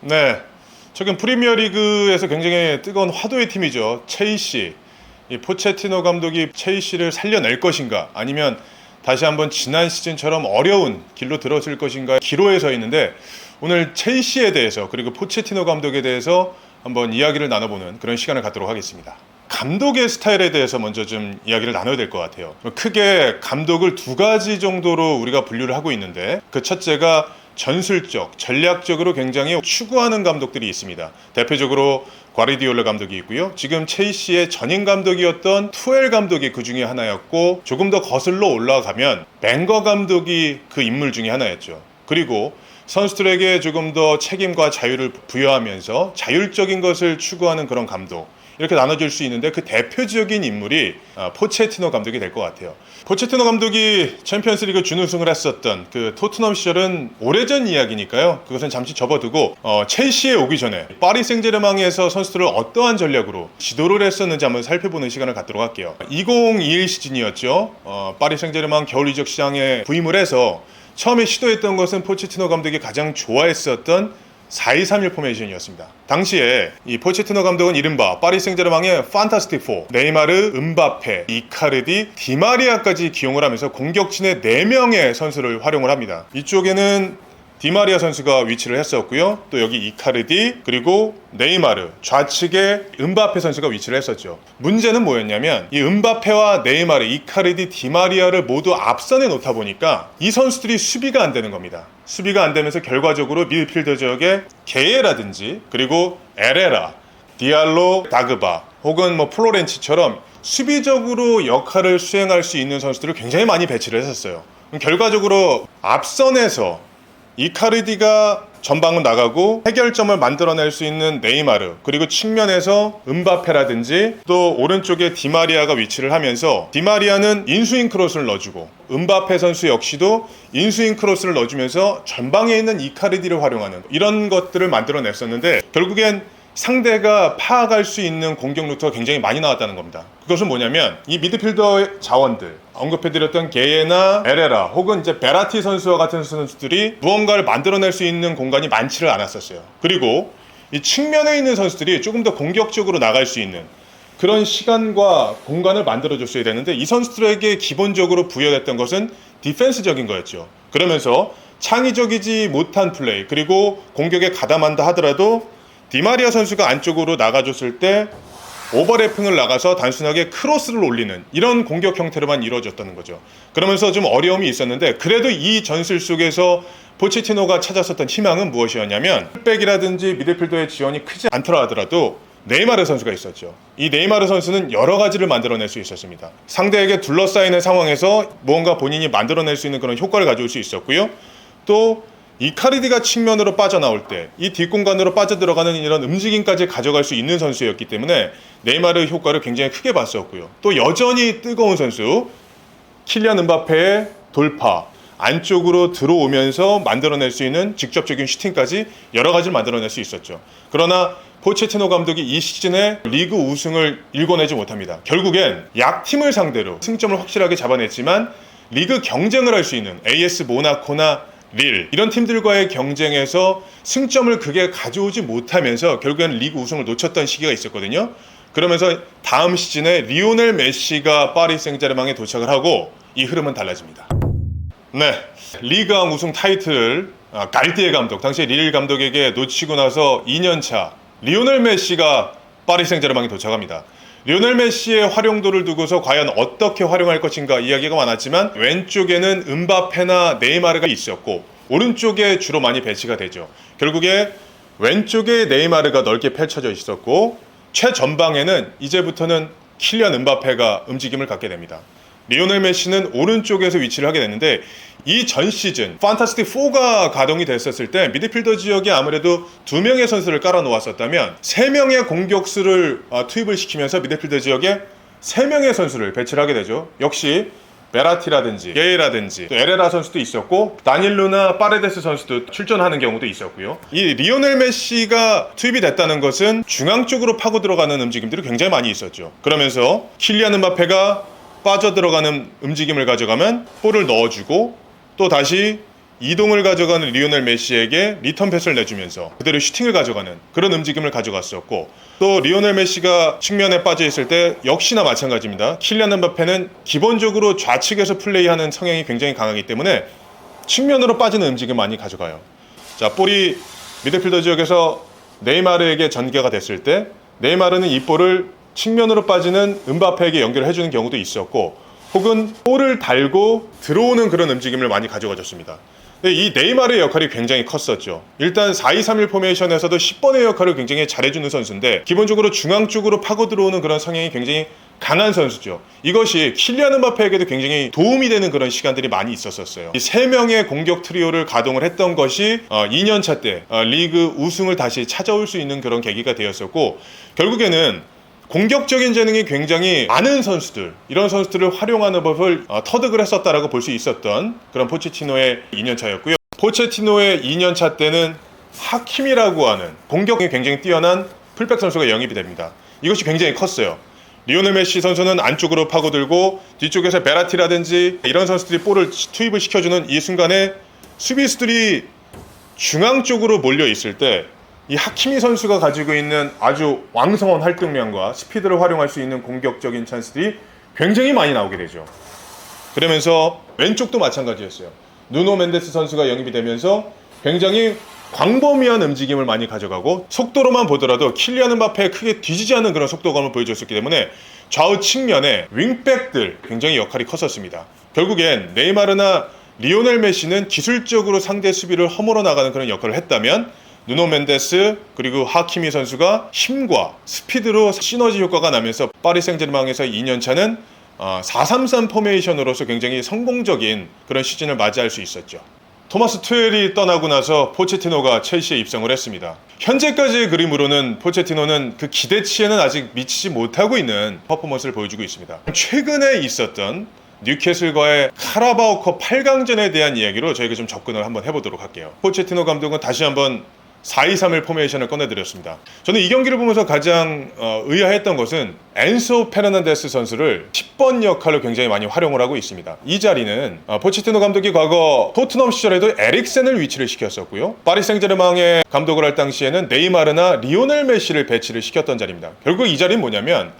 네. 최근 프리미어 리그에서 굉장히 뜨거운 화도의 팀이죠. 체이시. 이 포체티노 감독이 체이시를 살려낼 것인가 아니면 다시 한번 지난 시즌처럼 어려운 길로 들어설 것인가 기로에 서 있는데 오늘 체이시에 대해서 그리고 포체티노 감독에 대해서 한번 이야기를 나눠보는 그런 시간을 갖도록 하겠습니다. 감독의 스타일에 대해서 먼저 좀 이야기를 나눠야 될 것 같아요. 크게 감독을 두 가지 정도로 우리가 분류를 하고 있는데 그 첫째가 전술적, 전략적으로 굉장히 추구하는 감독들이 있습니다. 대표적으로 과리디올라 감독이 있고요. 지금 체이시의 전임 감독이었던 투엘 감독이 그 중에 하나였고 조금 더 거슬러 올라가면 뱅거 감독이 그 인물 중에 하나였죠. 그리고 선수들에게 조금 더 책임과 자유를 부여하면서 자율적인 것을 추구하는 그런 감독. 이렇게 나눠질 수 있는데 그 대표적인 인물이 아, 포체티노 감독이 될 것 같아요. 포체티노 감독이 챔피언스리그 준우승을 했었던 그 토트넘 시절은 오래전 이야기니까요. 그것은 잠시 접어두고 어, 첼시에 오기 전에 파리 생제르맹에서 선수들을 어떠한 전략으로 지도를 했었는지 한번 살펴보는 시간을 갖도록 할게요. 2021 시즌이었죠. 어, 파리 생제르맹 겨울 이적 시장에 부임을 해서 처음에 시도했던 것은 포체티노 감독이 가장 좋아했었던 4-2-3-1 포메이션이었습니다. 당시에 이 포체티노 감독은 이른바 파리 생제르맹의 판타스틱 4, 네이마르, 음바페, 이카르디, 디마리아까지 기용을 하면서 공격진의 4명의 선수를 활용을 합니다. 이쪽에는 디마리아 선수가 위치를 했었고요. 또 여기 이카르디 그리고 네이마르 좌측에 음바페 선수가 위치를 했었죠. 문제는 뭐였냐면 이 음바페와 네이마르, 이카르디, 디마리아를 모두 앞선에 놓다 보니까 이 선수들이 수비가 안 되는 겁니다. 수비가 안 되면서 결과적으로 미드필더 지역에 게에라든지 그리고 에레라, 디알로, 다그바 혹은 뭐 플로렌치처럼 수비적으로 역할을 수행할 수 있는 선수들을 굉장히 많이 배치를 했었어요. 결과적으로 앞선에서 이카르디가 전방을 나가고 해결점을 만들어낼 수 있는 네이마르 그리고 측면에서 음바페라든지 또 오른쪽에 디마리아가 위치를 하면서 디마리아는 인스윙 크로스를 넣어주고 음바페 선수 역시도 인스윙 크로스를 넣어주면서 전방에 있는 이카르디를 활용하는 이런 것들을 만들어냈었는데 결국엔 상대가 파악할 수 있는 공격 루트가 굉장히 많이 나왔다는 겁니다. 그것은 뭐냐면 이 미드필더의 자원들 언급해드렸던 게예나 에레라 혹은 이제 베라티 선수와 같은 선수들이 무언가를 만들어낼 수 있는 공간이 많지를 않았었어요. 그리고 이 측면에 있는 선수들이 조금 더 공격적으로 나갈 수 있는 그런 시간과 공간을 만들어줬어야 되는데 이 선수들에게 기본적으로 부여됐던 것은 디펜스적인 거였죠. 그러면서 창의적이지 못한 플레이 그리고 공격에 가담한다 하더라도 디마리아 선수가 안쪽으로 나가줬을 때 오버래핑을 나가서 단순하게 크로스를 올리는 이런 공격 형태로만 이루어졌다는 거죠. 그러면서 좀 어려움이 있었는데 그래도 이 전술 속에서 포체티노가 찾았었던 희망은 무엇이었냐면 백이라든지 미드필더의 지원이 크지 않더라 하더라도 네이마르 선수가 있었죠. 이 네이마르 선수는 여러 가지를 만들어낼 수 있었습니다. 상대에게 둘러싸이는 상황에서 무언가 본인이 만들어낼 수 있는 그런 효과를 가져올 수 있었고요. 또 이카르디가 측면으로 빠져나올 때 이 뒷공간으로 빠져들어가는 이런 움직임까지 가져갈 수 있는 선수였기 때문에 네이마르 효과를 굉장히 크게 봤었고요. 또 여전히 뜨거운 선수 킬리안 은바페의 돌파 안쪽으로 들어오면서 만들어낼 수 있는 직접적인 슈팅까지 여러 가지를 만들어낼 수 있었죠. 그러나 포체티노 감독이 이 시즌에 리그 우승을 일궈내지 못합니다. 결국엔 약팀을 상대로 승점을 확실하게 잡아냈지만 리그 경쟁을 할 수 있는 AS 모나코나 릴 이런 팀들과의 경쟁에서 승점을 크게 가져오지 못하면서 결국에는 리그 우승을 놓쳤던 시기가 있었거든요. 그러면서 다음 시즌에 리오넬 메시가 파리 생제르맹에 도착을 하고 이 흐름은 달라집니다. 네, 리그왕 우승 타이틀을 아, 갈티에 감독, 당시 릴 감독에게 놓치고 나서 2년 차 리오넬 메시가 파리 생제르맹에 도착합니다. 리오넬 메시의 활용도를 두고서 과연 어떻게 활용할 것인가 이야기가 많았지만 왼쪽에는 음바페나 네이마르가 있었고 오른쪽에 주로 많이 배치가 되죠. 결국에 왼쪽에 네이마르가 넓게 펼쳐져 있었고 최전방에는 이제부터는 킬리안 음바페가 움직임을 갖게 됩니다. 리오넬 메시는 오른쪽에서 위치를 하게 됐는데 이 전 시즌 판타스틱 4가 가동이 됐었을 때 미드필더 지역에 아무래도 두 명의 선수를 깔아 놓았었다면 세 명의 공격수를 아, 투입을 시키면서 미드필더 지역에 세 명의 선수를 배치를 하게 되죠. 역시 베라티라든지 게이라든지 또 에레라 선수도 있었고 다닐루나 파레데스 선수도 출전하는 경우도 있었고요. 이 리오넬 메시가 투입이 됐다는 것은 중앙 쪽으로 파고 들어가는 움직임들이 굉장히 많이 있었죠. 그러면서 킬리안 음바페가 빠져 들어가는 움직임을 가져가면 볼을 넣어주고 또 다시 이동을 가져가는 리오넬 메시에게 리턴 패스를 내주면서 그대로 슈팅을 가져가는 그런 움직임을 가져갔었고 또 리오넬 메시가 측면에 빠져 있을 때 역시나 마찬가지입니다. 킬리안 음바페는 기본적으로 좌측에서 플레이하는 성향이 굉장히 강하기 때문에 측면으로 빠지는 움직임 많이 가져가요. 자, 볼이 미드필더 지역에서 네이마르에게 전개가 됐을 때 네이마르는 이 볼을 측면으로 빠지는 음바페에게 연결을 해주는 경우도 있었고 혹은 볼을 달고 들어오는 그런 움직임을 많이 가져가줬습니다. 근데 이 네이마르의 역할이 굉장히 컸었죠. 일단 4-2-3-1 포메이션에서도 10번의 역할을 굉장히 잘해주는 선수인데 기본적으로 중앙 쪽으로 파고 들어오는 그런 성향이 굉장히 강한 선수죠. 이것이 킬리안 음바페에게도 굉장히 도움이 되는 그런 시간들이 많이 있었었어요. 이 세 명의 공격 트리오를 가동을 했던 것이 어, 2년차 때 어, 리그 우승을 다시 찾아올 수 있는 그런 계기가 되었었고 결국에는 공격적인 재능이 굉장히 많은 선수들 이런 선수들을 활용하는 법을 어, 터득을 했었다라고 볼 수 있었던 그런 포체티노의 2년차였고요. 포체티노의 2년차 때는 하킴이라고 하는 공격이 굉장히 뛰어난 풀백 선수가 영입이 됩니다. 이것이 굉장히 컸어요. 리오넬 메시 선수는 안쪽으로 파고들고 뒤쪽에서 베라티라든지 이런 선수들이 볼을 투입을 시켜주는 이 순간에 수비수들이 중앙 쪽으로 몰려 있을 때 이 하키미 선수가 가지고 있는 아주 왕성한 활동량과 스피드를 활용할 수 있는 공격적인 찬스들이 굉장히 많이 나오게 되죠. 그러면서 왼쪽도 마찬가지였어요. 누노 멘데스 선수가 영입이 되면서 굉장히 광범위한 움직임을 많이 가져가고 속도로만 보더라도 킬리안 음바페에 크게 뒤지지 않는 그런 속도감을 보여줬었기 때문에 좌우 측면에 윙백들 굉장히 역할이 컸었습니다. 결국엔 네이마르나 리오넬 메시는 기술적으로 상대 수비를 허물어 나가는 그런 역할을 했다면 누노 멘데스 그리고 하키미 선수가 힘과 스피드로 시너지 효과가 나면서 파리 생제르맹에서 2년 차는 4-3-3 포메이션으로서 굉장히 성공적인 그런 시즌을 맞이할 수 있었죠. 토마스 투엘이 떠나고 나서 포체티노가 첼시에 입성을 했습니다. 현재까지의 그림으로는 포체티노는 그 기대치에는 아직 미치지 못하고 있는 퍼포먼스를 보여주고 있습니다. 최근에 있었던 뉴캐슬과의 카라바오컵 8강전에 대한 이야기로 저희가 좀 접근을 한번 해보도록 할게요. 포체티노 감독은 다시 한번 4-2-3-1 포메이션을 꺼내드렸습니다. 저는 이 경기를 보면서 가장 어, 의아했던 것은 엔소 페르난데스 선수를 10번 역할로 굉장히 많이 활용을 하고 있습니다. 이 자리는 어, 포치티노 감독이 과거 토트넘 시절에도 에릭센을 위치를 시켰었고요. 파리 생제르맹의 감독을 할 당시에는 네이마르나 리오넬 메시를 배치를 시켰던 자리입니다. 결국 이 자리는 뭐냐면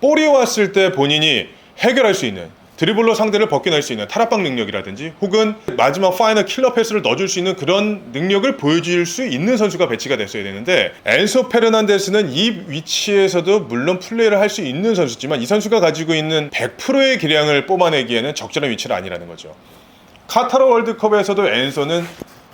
볼이 왔을 때 본인이 해결할 수 있는 드리블로 상대를 벗겨낼 수 있는 타락방 능력이라든지 혹은 마지막 파이널 킬러 패스를 넣어줄 수 있는 그런 능력을 보여줄 수 있는 선수가 배치가 됐어야 되는데 엔소 페르난데스는 이 위치에서도 물론 플레이를 할 수 있는 선수지만 이 선수가 가지고 있는 100%의 기량을 뽑아내기에는 적절한 위치는 아니라는 거죠. 카타르 월드컵에서도 엔소는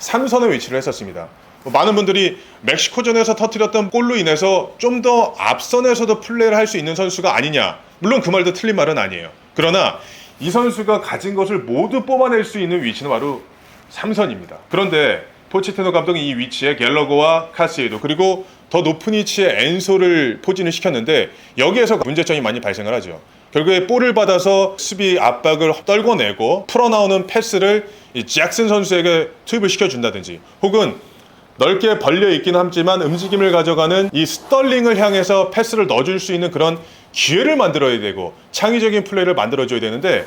3선의 위치를 했었습니다. 뭐 많은 분들이 멕시코전에서 터뜨렸던 골로 인해서 좀 더 앞선에서도 플레이를 할 수 있는 선수가 아니냐. 물론 그 말도 틀린 말은 아니에요. 그러나 이 선수가 가진 것을 모두 뽑아낼 수 있는 위치는 바로 3선입니다. 그런데 포치테노 감독이 이 위치에 갤러거와 카시에도 그리고 더 높은 위치에 엔소를 포진을 시켰는데 여기에서 문제점이 많이 발생을 하죠. 결국에 볼을 받아서 수비 압박을 떨궈내고 풀어나오는 패스를 이 잭슨 선수에게 투입을 시켜준다든지 혹은 넓게 벌려 있긴 하지만 움직임을 가져가는 이 스털링을 향해서 패스를 넣어줄 수 있는 그런 기회를 만들어야 되고 창의적인 플레이를 만들어줘야 되는데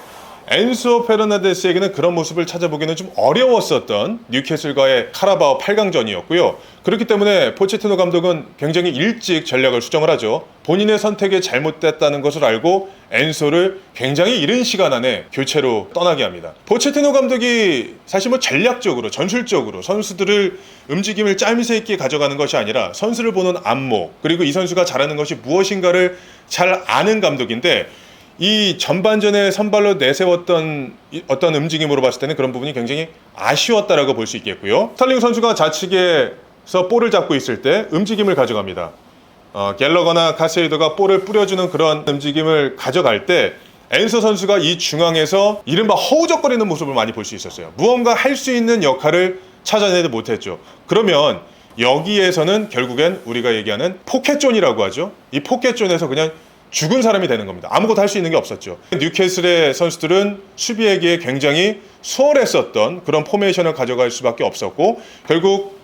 엔소 페르난데스에게는 그런 모습을 찾아보기는 좀 어려웠었던 뉴캐슬과의 카라바오 8강전이었고요. 그렇기 때문에 포체티노 감독은 굉장히 일찍 전략을 수정을 하죠. 본인의 선택이 잘못됐다는 것을 알고 엔소를 굉장히 이른 시간 안에 교체로 떠나게 합니다. 포체티노 감독이 사실 뭐 전략적으로 전술적으로 선수들을 움직임을 짜임새 있게 가져가는 것이 아니라 선수를 보는 안목 그리고 이 선수가 잘하는 것이 무엇인가를 잘 아는 감독인데 이 전반전에 선발로 내세웠던 어떤 움직임으로 봤을 때는 그런 부분이 굉장히 아쉬웠다라고 볼 수 있겠고요. 스탈링 선수가 좌측에서 볼을 잡고 있을 때 움직임을 가져갑니다. 어, 갤러거나 카세이더가 볼을 뿌려주는 그런 움직임을 가져갈 때 엔서 선수가 이 중앙에서 이른바 허우적거리는 모습을 많이 볼 수 있었어요. 무언가 할 수 있는 역할을 찾아내지 못했죠. 그러면 여기에서는 결국엔 우리가 얘기하는 포켓존이라고 하죠. 이 포켓존에서 그냥 죽은 사람이 되는 겁니다. 아무것도 할 수 있는 게 없었죠. 뉴캐슬의 선수들은 수비에게 굉장히 수월했었던 그런 포메이션을 가져갈 수밖에 없었고 결국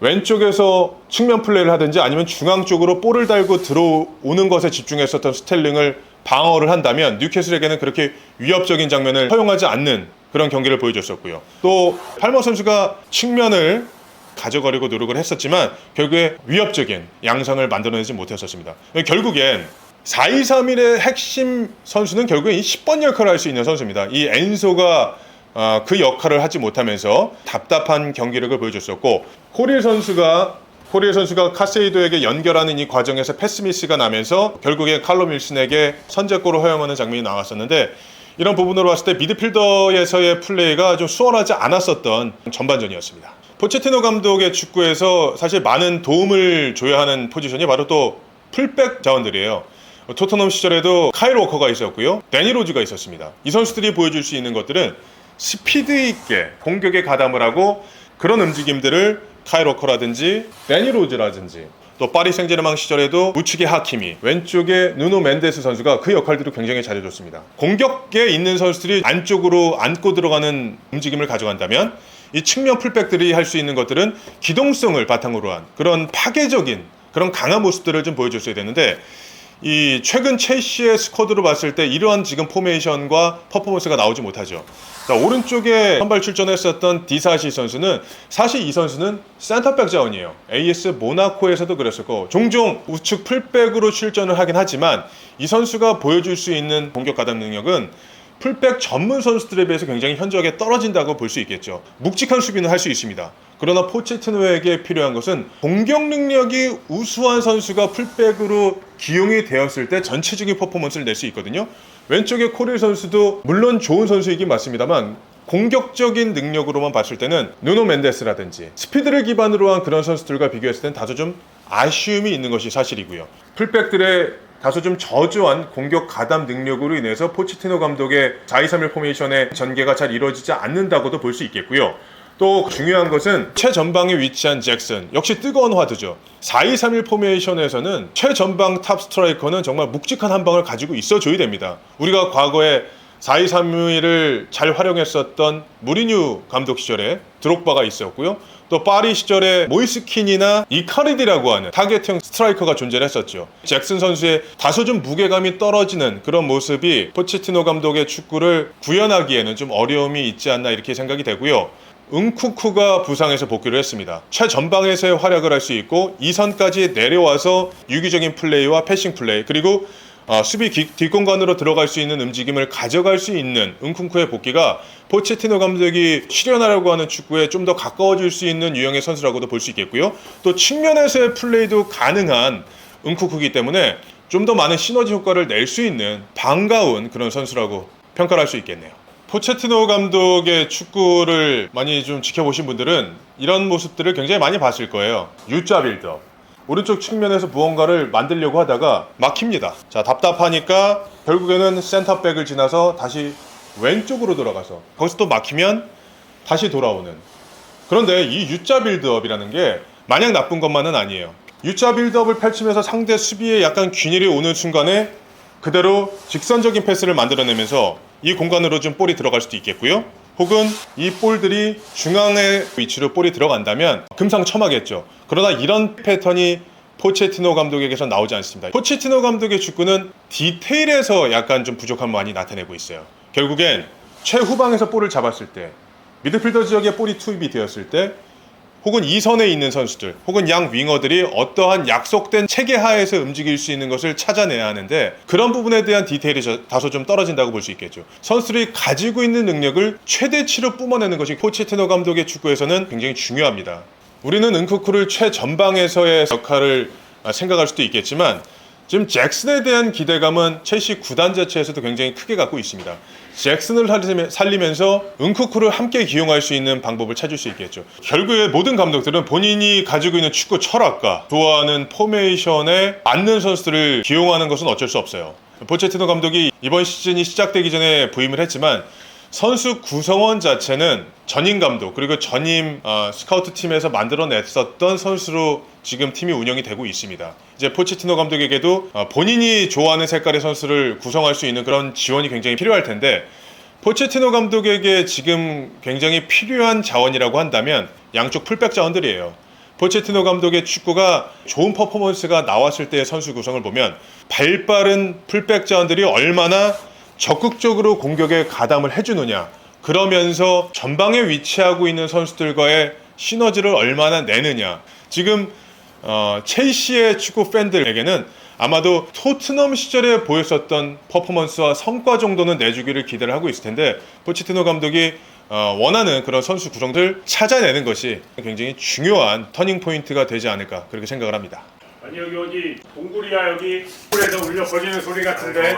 왼쪽에서 측면 플레이를 하든지 아니면 중앙 쪽으로 볼을 달고 들어오는 것에 집중했었던 스텔링을 방어를 한다면 뉴캐슬에게는 그렇게 위협적인 장면을 허용하지 않는 그런 경기를 보여줬었고요. 또 팔머 선수가 측면을 가져가려고 노력을 했었지만 결국에 위협적인 양상을 만들어내지 못했었습니다. 결국엔 4-2-3-1의 핵심 선수는 결국에 이 10번 역할을 할 수 있는 선수입니다. 이 엔소가 아, 그 역할을 하지 못하면서 답답한 경기력을 보여줬었고 코릴 선수가 코리엘 선수가 카세이도에게 연결하는 이 과정에서 패스미스가 나면서 결국에 칼로 밀슨에게 선제골을 허용하는 장면이 나왔었는데 이런 부분으로 봤을 때 미드필더에서의 플레이가 좀 수월하지 않았었던 전반전이었습니다. 포체티노 감독의 축구에서 사실 많은 도움을 줘야 하는 포지션이 바로 또 풀백 자원들이에요. 토트넘 시절에도 카일 워커가 있었고요. 데니 로즈가 있었습니다. 이 선수들이 보여줄 수 있는 것들은 스피드 있게 공격에 가담을 하고 그런 움직임들을 카일 워커라든지 데니 로즈라든지 또 파리 생제르맹 시절에도 우측의 하키미, 왼쪽에 누노 멘데스 선수가 그 역할들을 굉장히 잘해줬습니다. 공격에 있는 선수들이 안쪽으로 안고 들어가는 움직임을 가져간다면 이 측면 풀백들이 할 수 있는 것들은 기동성을 바탕으로 한 그런 파괴적인 그런 강한 모습들을 좀 보여줬어야 되는데 이 최근 첼시의 스쿼드로 봤을 때 이러한 지금 포메이션과 퍼포먼스가 나오지 못하죠. 자, 오른쪽에 선발 출전했었던 디사시 선수는 사실 이 선수는 센터백 자원이에요. AS 모나코에서도 그랬었고 종종 우측 풀백으로 출전을 하긴 하지만 이 선수가 보여줄 수 있는 공격 가담 능력은 풀백 전문 선수들에 비해서 굉장히 현저하게 떨어진다고 볼 수 있겠죠. 묵직한 수비는 할 수 있습니다. 그러나 포체티노에게 필요한 것은 공격 능력이 우수한 선수가 풀백으로 기용이 되었을 때 전체적인 퍼포먼스를 낼 수 있거든요. 왼쪽에 코릴 선수도 물론 좋은 선수이긴 맞습니다만 공격적인 능력으로만 봤을 때는 누노 멘데스라든지 스피드를 기반으로 한 그런 선수들과 비교했을 땐 다소 좀 아쉬움이 있는 것이 사실이고요. 풀백들의 다소 좀 저조한 공격 가담 능력으로 인해서 포치티노 감독의 4-2-3-1 포메이션의 전개가 잘 이루어지지 않는다고도 볼 수 있겠고요. 또 중요한 것은 최전방에 위치한 잭슨 역시 뜨거운 화두죠. 4-2-3-1 포메이션에서는 최전방 탑 스트라이커는 정말 묵직한 한 방을 가지고 있어줘야 됩니다. 우리가 과거에 4-2-3-1을 잘 활용했었던 무리뉴 감독 시절에 드록바가 있었고요. 또 파리 시절에 모이스킨이나 이카리디라고 하는 타겟형 스트라이커가 존재를 했었죠. 잭슨 선수의 다소 좀 무게감이 떨어지는 그런 모습이 포체티노 감독의 축구를 구현하기에는 좀 어려움이 있지 않나 이렇게 생각이 되고요. 응쿠쿠가 부상해서 복귀를 했습니다. 최전방에서의 활약을 할 수 있고 2선까지 내려와서 유기적인 플레이와 패싱 플레이 그리고 어, 수비 기, 뒷공간으로 들어갈 수 있는 움직임을 가져갈 수 있는 은쿵쿠의 복귀가 포체티노 감독이 실현하려고 하는 축구에 좀 더 가까워질 수 있는 유형의 선수라고도 볼 수 있겠고요. 또 측면에서의 플레이도 가능한 은쿠쿠이기 때문에 좀 더 많은 시너지 효과를 낼 수 있는 반가운 그런 선수라고 평가를 할 수 있겠네요. 포체티노 감독의 축구를 많이 좀 지켜보신 분들은 이런 모습들을 굉장히 많이 봤을 거예요. U자 빌드업. 오른쪽 측면에서 무언가를 만들려고 하다가 막힙니다. 자, 답답하니까 결국에는 센터백을 지나서 다시 왼쪽으로 돌아가서 거기서 또 막히면 다시 돌아오는. 그런데 이 U자 빌드업이라는 게 마냥 나쁜 것만은 아니에요. U자 빌드업을 펼치면서 상대 수비에 약간 균일이 오는 순간에 그대로 직선적인 패스를 만들어내면서 이 공간으로 좀 볼이 들어갈 수도 있겠고요. 혹은 이 볼들이 중앙의 위치로 볼이 들어간다면 금상첨화겠죠. 그러나 이런 패턴이 포체티노 감독에게서 나오지 않습니다. 포체티노 감독의 축구는 디테일에서 약간 좀 부족함을 많이 나타내고 있어요. 결국엔 최후방에서 볼을 잡았을 때 미드필더 지역에 볼이 투입이 되었을 때 혹은 이 선에 있는 선수들 혹은 양 윙어들이 어떠한 약속된 체계 하에서 움직일 수 있는 것을 찾아내야 하는데 그런 부분에 대한 디테일이 다소 좀 떨어진다고 볼 수 있겠죠. 선수들이 가지고 있는 능력을 최대치로 뿜어내는 것이 포체티노 감독의 축구에서는 굉장히 중요합니다. 우리는 은쿠쿠를 최전방에서의 역할을 생각할 수도 있겠지만 지금 잭슨에 대한 기대감은 첼시 구단 자체에서도 굉장히 크게 갖고 있습니다. 잭슨을 살리면서 은쿠쿠를 함께 기용할 수 있는 방법을 찾을 수 있겠죠. 결국에 모든 감독들은 본인이 가지고 있는 축구 철학과 좋아하는 포메이션에 맞는 선수들을 기용하는 것은 어쩔 수 없어요. 포체티노 감독이 이번 시즌이 시작되기 전에 부임을 했지만 선수 구성원 자체는 전임 감독 그리고 전임 어, 스카우트 팀에서 만들어냈었던 선수로 지금 팀이 운영이 되고 있습니다. 이제 포치티노 감독에게도 어, 본인이 좋아하는 색깔의 선수를 구성할 수 있는 그런 지원이 굉장히 필요할 텐데 포체티노 감독에게 지금 굉장히 필요한 자원이라고 한다면 양쪽 풀백 자원들이에요. 포체티노 감독의 축구가 좋은 퍼포먼스가 나왔을 때의 선수 구성을 보면 발빠른 풀백 자원들이 얼마나 적극적으로 공격에 가담을 해주느냐 그러면서 전방에 위치하고 있는 선수들과의 시너지를 얼마나 내느냐. 지금 어, 첼시의 축구 팬들에게는 아마도 토트넘 시절에 보였었던 퍼포먼스와 성과 정도는 내주기를 기대를 하고 있을 텐데 포치티노 감독이 어, 원하는 그런 선수 구성들 찾아내는 것이 굉장히 중요한 터닝 포인트가 되지 않을까 그렇게 생각을 합니다. 아니 여기 어디 동굴이야 여기 동굴에서 울려 퍼지는 소리 같은데